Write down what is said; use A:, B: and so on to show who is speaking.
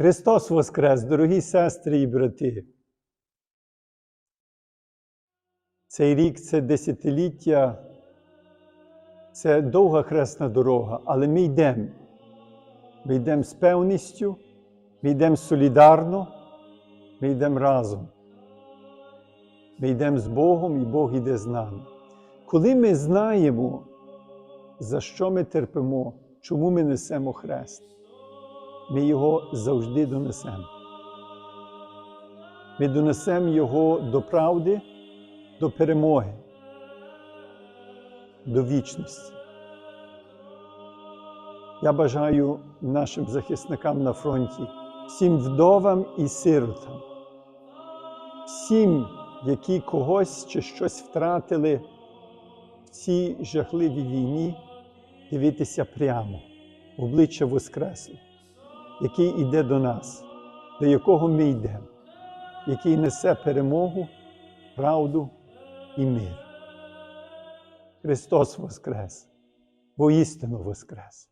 A: Христос Воскрес, дорогі сестри і брати. Цей рік це десятиліття, це довга хресна дорога, але ми йдемо. Ми йдемо з певністю, ми йдемо солідарно, ми йдемо разом. Ми йдемо з Богом і Бог йде з нами. Коли ми знаємо, за що ми терпимо, чому ми несемо хрест, ми його завжди донесемо. Ми донесемо його до правди, до перемоги, до вічності. Я бажаю нашим захисникам на фронті, всім вдовам і сиротам, всім, які когось чи щось втратили в цій жахливій війні, дивитися прямо в обличчя Воскреслого, який іде до нас, до якого ми йдемо, який несе перемогу, правду і мир. Христос Воскрес, воістину Воскрес!